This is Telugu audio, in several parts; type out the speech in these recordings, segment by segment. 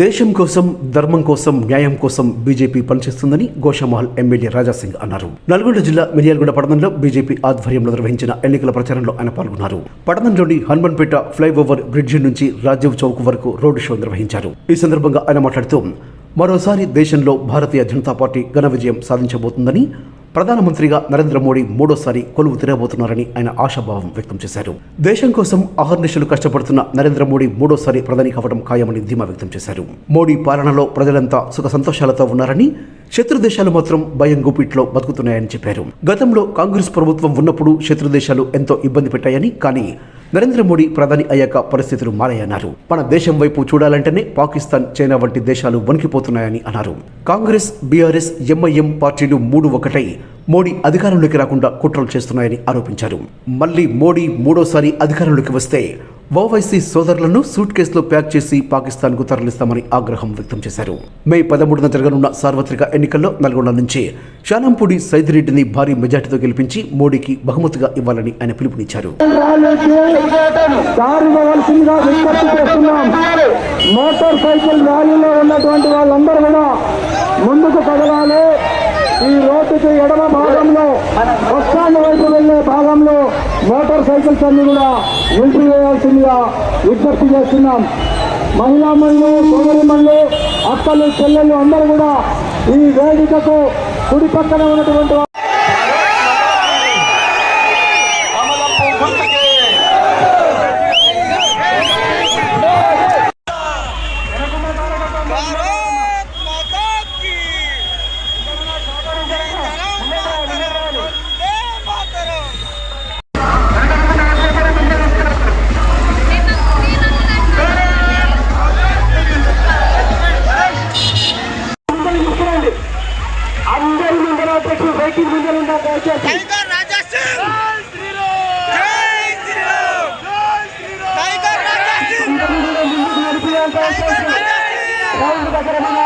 దేశం కోసం ధర్మం కోసం న్యాయం కోసం బీజేపీ పనిచేస్తుందని గోషామహల్ ఎమ్మెల్యే రాజాసింగ్ అన్నారు. నల్గొండ జిల్లా మిర్యాలగూడ పట్టణంలో బీజేపీ ఆధ్వర్యంలో నిర్వహించిన ఎన్నికల ప్రచారంలో ఆయన పాల్గొన్నారు. పట్టణంలోని హనుమన్పేట ఫ్లైఓవర్ బ్రిడ్జి నుంచి రాజీవ్ చౌక్ వరకు రోడ్డు షో నిర్వహించారు. ఈ సందర్భంగా ఆయన మాట్లాడుతూ మరోసారి దేశంలో భారతీయ జనతా పార్టీ ఘన విజయం సాధించబోతుందని ప్రధానమంత్రిగా నరేంద్ర మోడీ మూడోసారి కొలువు తిరగబోతున్నారని ఆయన ఆశాభావం వ్యక్తం చేశారు. దేశం కోసం అహర్నిశలు కష్టపడుతున్న నరేంద్ర మోడీ మూడోసారి ప్రధాని కావడం ఖాయమని ధీమా వ్యక్తం చేశారు. మోడీ పాలనలో ప్రజలంతా సుఖ సంతోషాలతో ఉన్నారని శత్రు దేశాలు మాత్రం భయం గుప్పిట్లో బతుకుతున్నాయని చెప్పారు. గతంలో కాంగ్రెస్ ప్రభుత్వం ఉన్నప్పుడు శత్రు దేశాలు ఎంతో ఇబ్బంది పెట్టాయని కానీ నరేంద్ర మోడీ ప్రధాని అయ్యాక పరిస్థితులు మారాయన్నారు. మన దేశం వైపు చూడాలంటేనే పాకిస్తాన్ చైనా వంటి దేశాలు వణికిపోతున్నాయని అన్నారు. కాంగ్రెస్ బీఆర్ఎస్ ఎంఐఎం పార్టీలు మూడు ఒకటై మోడీ అధికారంలోకి రాకుండా కుట్రలు చేస్తున్నాయని ఆరోపించారు. మళ్ళీ మోడీ మూడోసారి అధికారంలోకి వస్తే ఓవైసీ సోదరులను సూట్ కేసులో ప్యాక్ చేసి పాకిస్తాన్కు తరలిస్తామని ఆగ్రహం వ్యక్తం చేశారు. మే పదమూడున జరగనున్న సార్వత్రిక ఎన్నికల్లో నల్గొండ నుంచి శానంపూడి సైదిరెడ్డిని భారీ మెజార్టీతో గెలిపించి మోడీకి బహుమతిగా ఇవ్వాలని ఆయన పిలుపునిచ్చారు. మోటార్ సైకిల్ ర్యాలీలో ఉన్నటువంటి వాళ్ళందరూ కూడా ముందుకు కదలాలి ఈ రోడ్డుకి ఎడమ భాగంలో బస్టాండ్ వైపు వెళ్ళే భాగంలో మోటార్ సైకిల్స్ అన్ని కూడా నిలిపివేయాల్సిందిగా విజ్ఞప్తి చేస్తున్నాం. మహిళా మహిళలు సోదరిమణులు అక్కలు చెల్లెళ్ళు అందరూ కూడా ఈ వేదికకు కుడి పక్కన ఉన్నటువంటి ¡Gol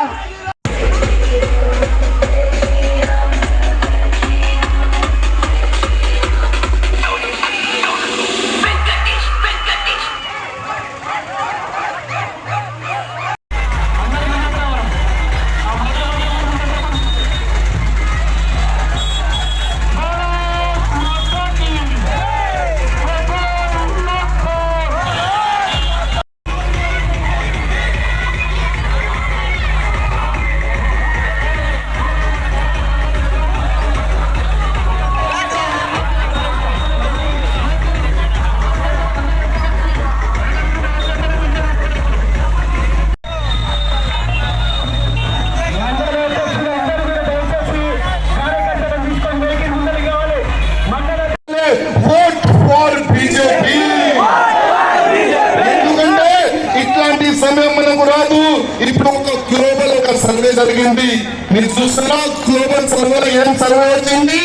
జరిగింది. మీరు చూస్తున్నా గ్లోబల్ సర్వేలో ఏం సర్వే వచ్చింది?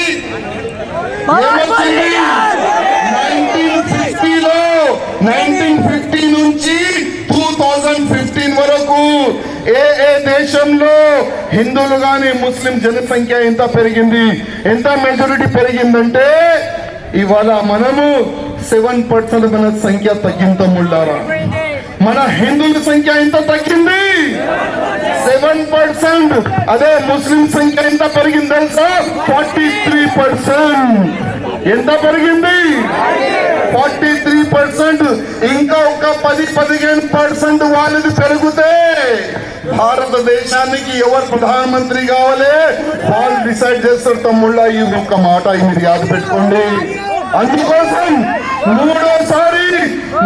నైన్టీన్ ఫిఫ్టీ నుంచి టూ థౌజండ్ ఫిఫ్టీన్ వరకు ఏ ఏ దేశంలో హిందువులు గాని ముస్లిం జనసంఖ్య ఎంత పెరిగింది? ఎంత మెజారిటీ పెరిగిందంటే ఇవాళ మనము సెవెన్ పర్సెంట్ మన సంఖ్య తగ్గింతముళ్ళారా మన హిందువుల సంఖ్య ఎంత తగ్గింది? Seven percent. అదే ముస్లిం సంఖ్య ఎంత పెరిగింది తెలుసా? Forty three percent. ఎంత పెరిగింది? Forty three percent. ఇంకా ఒక పది పదిహేను పర్సెంట్ వాళ్ళది పెరిగితే భారతదేశానికి ఎవరు ప్రధానమంత్రి కావాలి? వాళ్ళు డిసైడ్ చేస్తారు తమ్ముళ్ళ ఈ ఒక్క మాట మీరు యాద పెట్టుకోండి. అందుకోసం మూడోసారి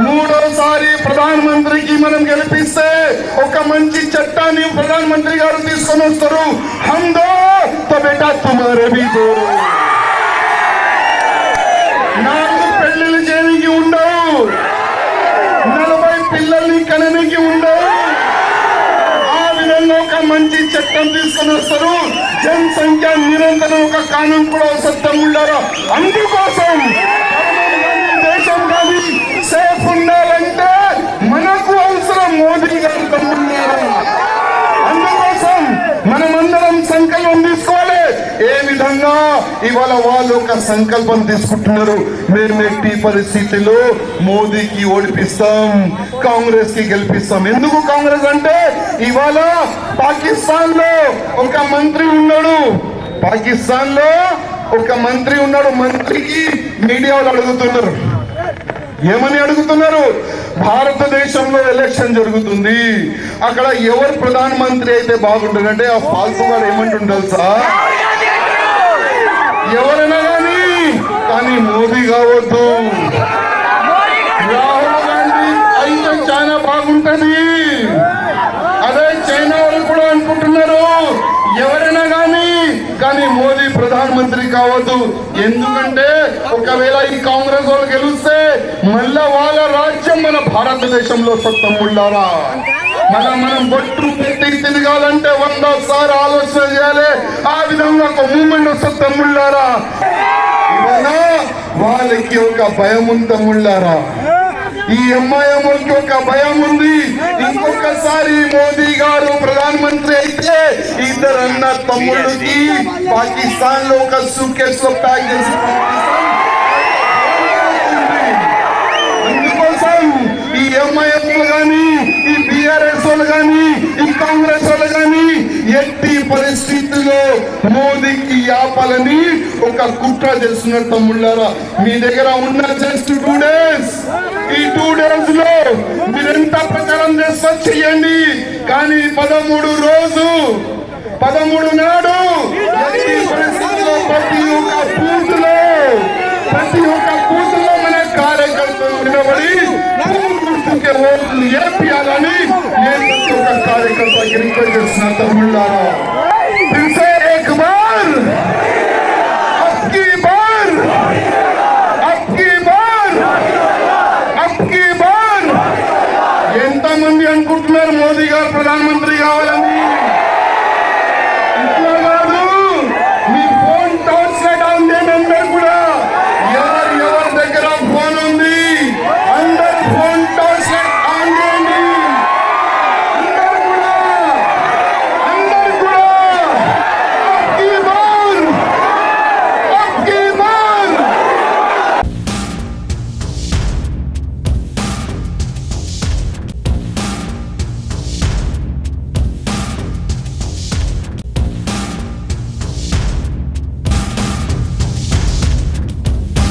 మూడోసారి ప్రధానమంత్రికి మనం గెలిపిస్తే ఒక మంచి చట్టాన్ని ప్రధానమంత్రి గారు తీసుకొని వస్తారు. హందో తో బేటా తుమారే భీ దో నాలుగు పెళ్ళిళ్ళు చేయడానికి ఉండవు. నలభై పిల్లల్ని కననికి ఉండవు. ఆ విధంగా ఒక మంచి చట్టం తీసుకొని వస్తారు. జనసంఖ్య నిరంతరం ఒక కానం కూడా వస్తారు ఉండారు అందుకోసం దేశం కానీ సేఫ్ ఉండాలంటే మనకు అవసరం మోదీ గారు తమ్మున్నారు అందుకోసం మనమందరం సంకల్పం తీసుకోవాలి ఏ విధంగా ఇవాళ వాళ్ళు ఒక సంకల్పం తీసుకుంటున్నారు. మేము ఎట్టి పరిస్థితిలో మోదీకి ఓడిపిస్తాం కాంగ్రెస్కి గెలిపిస్తాం. ఎందుకు కాంగ్రెస్ అంటే ఇవాళ పాకిస్తాన్లో ఒక మంత్రి ఉన్నాడు. పాకిస్తాన్లో ఒక మంత్రి ఉన్నాడు. మంత్రికి మీడియా వాళ్ళు అడుగుతున్నారు. ఏమని అడుగుతున్నారు? భారతదేశంలో ఎలక్షన్ జరుగుతుంది. అక్కడ ఎవరు ప్రధానమంత్రి అయితే బాగుంటుందంటే ఆ ఫాల్తు గారు ఏమంటుండాలి సార్ ఎవరైనా కానీ కానీ మోదీ కావద్దు. రాహుల్ గాంధీ అయితే చాలా బాగుంటుంది. అదే చైనా వాళ్ళు కూడా అనుకుంటున్నారు. ఎవరైనా కానీ కానీ మోదీ ప్రధానమంత్రి కావద్దు. ఎందుకంటే ఒకవేళ ఈ కాంగ్రెస్ వాళ్ళు గెలిస్తే మళ్ళా వాళ్ళ రాజ్యం మన భారతదేశంలో సొత్తముళ్ళారా మనం మనం బొట్టు పెట్టి తిరగాలంటే వంద సార్ ఆలోచన చేయాలి. ఆ విధంగా ఒక మూమెంట్ వస్తుంది తమ్ముళ్ళారా? వాళ్ళకి ఒక భయం ఉంది తమ్ముళ్ళారా? ఈ ఎంఐఎంకి ఒక భయం ఉంది. ఇంకొకసారి మోదీ గారు ప్రధానమంత్రి అయితే ఇద్దరు అన్న తమ్ముళ్ళకి పాకిస్తాన్లో ఒక సూకేస్లో ప్యాక్ చేసి పరిస్థితిలో మోదీకి ఆపాలని ఒక కుట్ర చేస్తున్నారు తమ్ముళ్ళారా. మీ దగ్గర ఉన్న జస్ట్ టూ డేస్. ఈ టూ డేస్లో మీరెంత ప్రచారం చేస్తా చెయ్యండి. కానీ పదమూడు రోజు పదమూడు నాడు పరిస్థితిలో ప్రతి ఒక్క బూత్లో ప్రతి ఒక్క బూత్లో మన కార్యకర్తలు నిలబడి గుర్తుకే ఓట్లు ఏర్పియాలని నేను ప్రతి ఒక్క కార్యకర్త రిక్వెస్ట్ చేస్తున్నా తమ్ముళ్ళారా. अब की बार